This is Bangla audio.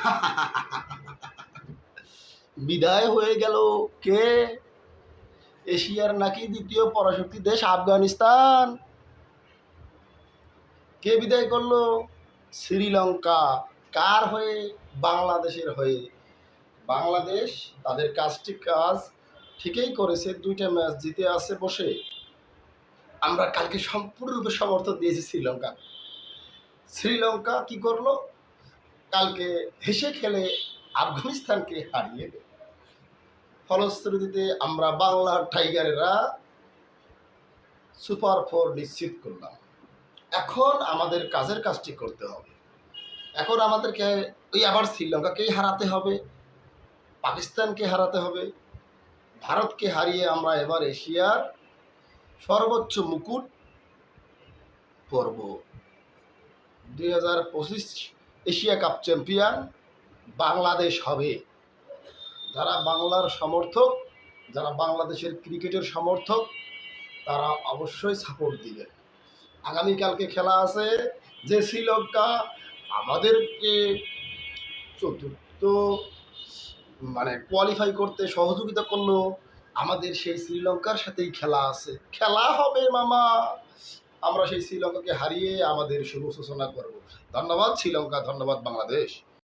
বিদায় হয়ে গেল কে? এশিয়ার নাকি দ্বিতীয় পরাশক্তি দেশ আফগানিস্তান। কে বিদায় করল? শ্রীলঙ্কা। কার হয়ে? বাংলাদেশের হয়ে। বাংলাদেশ তাদের কাজটি কাজ ঠিকই করেছে, দুইটা ম্যাচ জিতে আছে বসে। আমরা কালকে সম্পূর্ণরূপে সমর্থন দিয়েছি শ্রীলঙ্কা। শ্রীলঙ্কা কি করল? কালকে হেসে খেলে আফগানিস্তানকে হারিয়ে দেয় ফলশ্রুতিতে আমরা বাংলার টাইগারেরা সুপার ফোর নিশ্চিত করলাম। এখন আমাদের কাজের কাজটি করতে হবে। এখন আমাদেরকে ওই আবার শ্রীলঙ্কাকেই হারাতে হবে, পাকিস্তানকে হারাতে হবে, ভারতকে হারিয়ে আমরা এবার এশিয়ার সর্বোচ্চ মুকুট পর্ব। দুই হাজার পঁচিশ এশিয়া কাপ চ্যাম্পিয়ন বাংলাদেশ হবে। যারা বাংলার সমর্থক, যারা বাংলাদেশের ক্রিকেটের সমর্থক, তারা অবশ্যই সাপোর্ট দিবেন। আগামীকালকে খেলা আছে যে শ্রীলঙ্কা, আমাদেরকে চতুর্থ মানে কোয়ালিফাই করতে সহযোগিতা করল। আমাদের সেই শ্রীলঙ্কার সাথেই খেলা আছে। খেলা হবে মামা। আমরা সেই শ্রীলঙ্কাকে হারিয়ে আমাদের শুভ সূচনা করব। ধন্যবাদ শ্রীলঙ্কা ধন্যবাদ বাংলাদেশ।